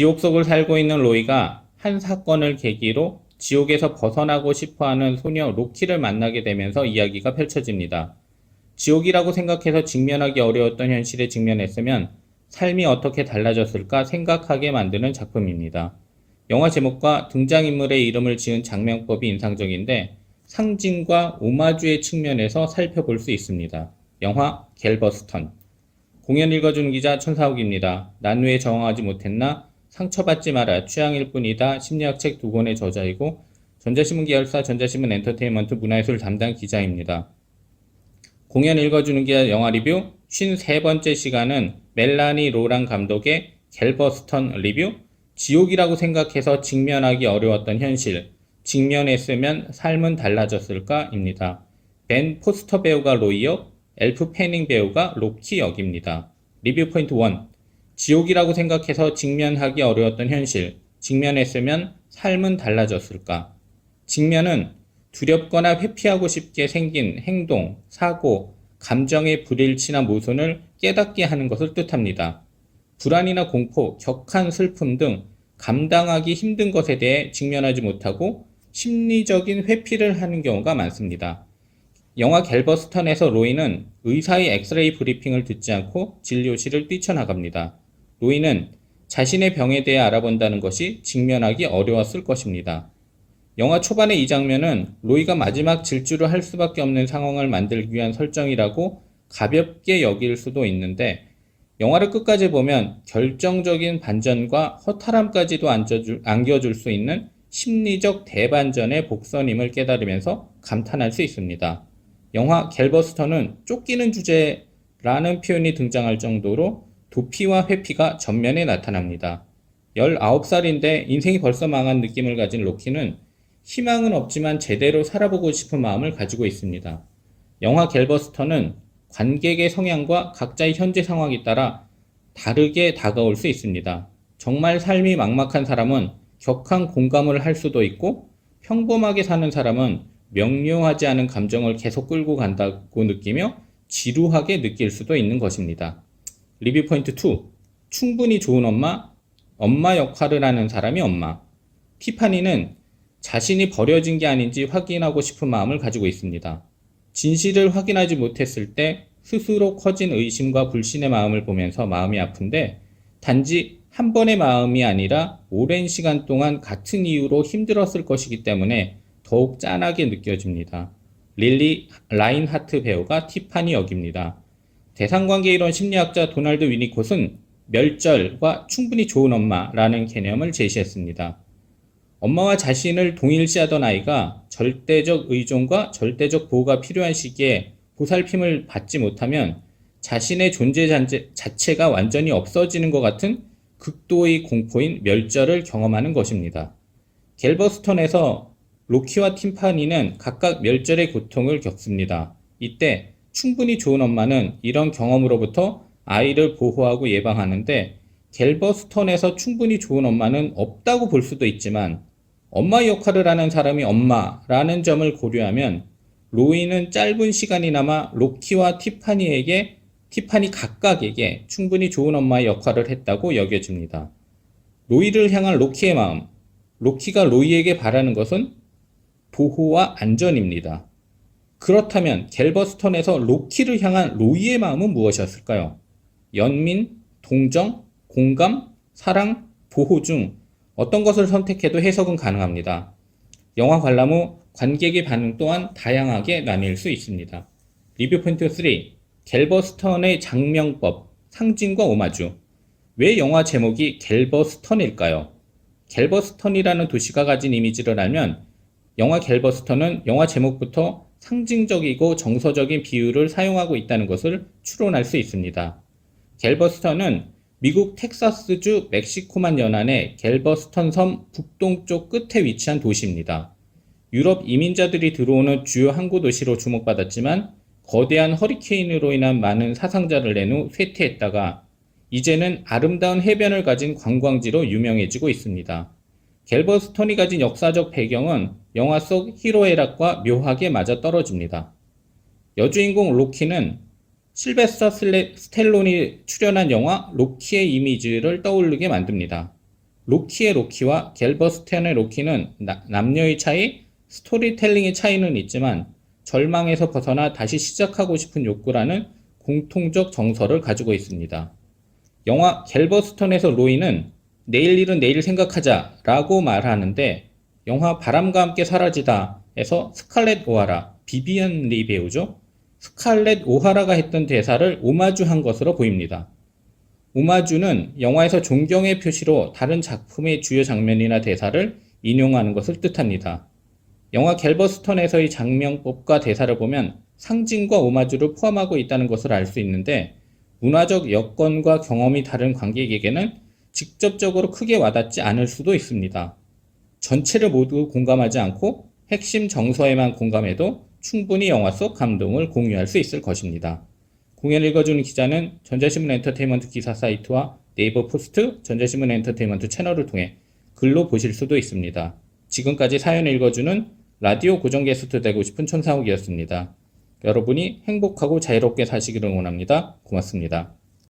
지옥 속을 살고 있는 로이가 한 사건을 계기로 지옥에서 벗어나고 싶어 하는 소녀 로키를 만나게 되면서 이야기가 펼쳐집니다. 지옥이라고 생각해서 직면하기 어려웠던 현실에 직면했으면 삶이 어떻게 달라졌을까 생각하게 만드는 작품입니다. 영화 제목과 등장인물의 이름을 지은 장명법이 인상적인데 상징과 오마주의 측면에서 살펴볼 수 있습니다. 영화 갤버스턴 공연 읽어주는 기자 천사욱입니다. 난왜 저항하지 못했나? 상처받지 마라. 취향일 뿐이다. 심리학 책 두 권의 저자이고 전자신문 계열사 전자신문 엔터테인먼트 문화예술 담당 기자입니다. 공연 읽어주는 기자 영화 리뷰 53번째 시간은 멜라니 로랑 감독의 갤버스턴 리뷰 지옥이라고 생각해서 직면하기 어려웠던 현실 직면했으면 삶은 달라졌을까입니다. 벤 포스터 배우가 로이 역, 엘프 패닝 배우가 로키 역입니다. 리뷰 포인트 1. 지옥이라고 생각해서 직면하기 어려웠던 현실, 직면했으면 삶은 달라졌을까? 직면은 두렵거나 회피하고 싶게 생긴 행동, 사고, 감정의 불일치나 모순을 깨닫게 하는 것을 뜻합니다. 불안이나 공포, 격한 슬픔 등 감당하기 힘든 것에 대해 직면하지 못하고 심리적인 회피를 하는 경우가 많습니다. 영화 갤버스턴에서 로이는 의사의 엑스레이 브리핑을 듣지 않고 진료실을 뛰쳐나갑니다. 로이는 자신의 병에 대해 알아본다는 것이 직면하기 어려웠을 것입니다. 영화 초반의 이 장면은 로이가 마지막 질주를 할 수밖에 없는 상황을 만들기 위한 설정이라고 가볍게 여길 수도 있는데 영화를 끝까지 보면 결정적인 반전과 허탈함까지도 안겨줄, 안겨줄 수 있는 심리적 대반전의 복선임을 깨달으면서 감탄할 수 있습니다. 영화 갤버스턴은 쫓기는 주제라는 표현이 등장할 정도로 도피와 회피가 전면에 나타납니다. 19살인데 인생이 벌써 망한 느낌을 가진 로키는 희망은 없지만 제대로 살아보고 싶은 마음을 가지고 있습니다. 영화 갤버스턴은 관객의 성향과 각자의 현재 상황에 따라 다르게 다가올 수 있습니다. 정말 삶이 막막한 사람은 격한 공감을 할 수도 있고 평범하게 사는 사람은 명료하지 않은 감정을 계속 끌고 간다고 느끼며 지루하게 느낄 수도 있는 것입니다. 리뷰 포인트 2. 충분히 좋은 엄마, 엄마 역할을 하는 사람이 엄마. 티파니는 자신이 버려진 게 아닌지 확인하고 싶은 마음을 가지고 있습니다. 진실을 확인하지 못했을 때 스스로 커진 의심과 불신의 마음을 보면서 마음이 아픈데 단지 한 번의 마음이 아니라 오랜 시간 동안 같은 이유로 힘들었을 것이기 때문에 더욱 짠하게 느껴집니다. 릴리 라인하트 배우가 티파니 역입니다. 대상관계 이론 심리학자 도널드 위니콧은 멸절과 충분히 좋은 엄마라는 개념을 제시했습니다. 엄마와 자신을 동일시하던 아이가 절대적 의존과 절대적 보호가 필요한 시기에 보살핌을 받지 못하면 자신의 존재 자체가 완전히 없어지는 것 같은 극도의 공포인 멸절을 경험하는 것입니다. 갤버스턴에서 로키와 팀파니는 각각 멸절의 고통을 겪습니다. 이때 충분히 좋은 엄마는 이런 경험으로부터 아이를 보호하고 예방하는데 갤버스턴에서 충분히 좋은 엄마는 없다고 볼 수도 있지만 엄마 역할을 하는 사람이 엄마라는 점을 고려하면 로이는 짧은 시간이나마 로키와 티파니에게 티파니 각각에게 충분히 좋은 엄마의 역할을 했다고 여겨집니다. 로이를 향한 로키의 마음, 로키가 로이에게 바라는 것은 보호와 안전입니다. 그렇다면 갤버스턴에서 로키를 향한 로이의 마음은 무엇이었을까요? 연민, 동정, 공감, 사랑, 보호 중 어떤 것을 선택해도 해석은 가능합니다. 영화 관람 후 관객의 반응 또한 다양하게 나뉠 수 있습니다. 리뷰 포인트 3. 갤버스턴의 장명법, 상징과 오마주. 왜 영화 제목이 갤버스턴일까요? 갤버스턴이라는 도시가 가진 이미지를 알면 영화 갤버스턴은 영화 제목부터 상징적이고 정서적인 비유를 사용하고 있다는 것을 추론할 수 있습니다. 갤버스턴은 미국 텍사스주 멕시코만 연안의 갤버스턴 섬 북동쪽 끝에 위치한 도시입니다. 유럽 이민자들이 들어오는 주요 항구 도시로 주목받았지만 거대한 허리케인으로 인한 많은 사상자를 낸 후 쇠퇴했다가 이제는 아름다운 해변을 가진 관광지로 유명해지고 있습니다. 갤버스턴이 가진 역사적 배경은 영화 속 히로에락과 묘하게 맞아 떨어집니다. 여주인공 로키는 실베스터 스텔론이 출연한 영화 로키의 이미지를 떠오르게 만듭니다. 로키의 로키와 갤버스텐의 로키는 나- 남녀의 차이, 스토리텔링의 차이는 있지만 절망에서 벗어나 다시 시작하고 싶은 욕구라는 공통적 정서를 가지고 있습니다. 영화 갤버스턴에서 로이는 내일 일은 내일 생각하자 라고 말하는데 영화 바람과 함께 사라지다 에서 스칼렛 오하라, 비비안 리 배우죠. 스칼렛 오하라가 했던 대사를 오마주한 것으로 보입니다. 오마주는 영화에서 존경의 표시로 다른 작품의 주요 장면이나 대사를 인용하는 것을 뜻합니다. 영화 갤버스턴에서의 장면법과 대사를 보면 상징과 오마주를 포함하고 있다는 것을 알 수 있는데 문화적 여건과 경험이 다른 관객에게는 직접적으로 크게 와닿지 않을 수도 있습니다. 전체를 모두 공감하지 않고 핵심 정서에만 공감해도 충분히 영화 속 감동을 공유할 수 있을 것입니다. 공연 읽어주는 기자는 전자신문 엔터테인먼트 기사 사이트와 네이버 포스트, 전자신문 엔터테인먼트 채널을 통해 글로 보실 수도 있습니다. 지금까지 사연 읽어주는 라디오 고정 게스트 되고 싶은 천상욱이었습니다. 여러분이 행복하고 자유롭게 사시기를 원합니다. 고맙습니다.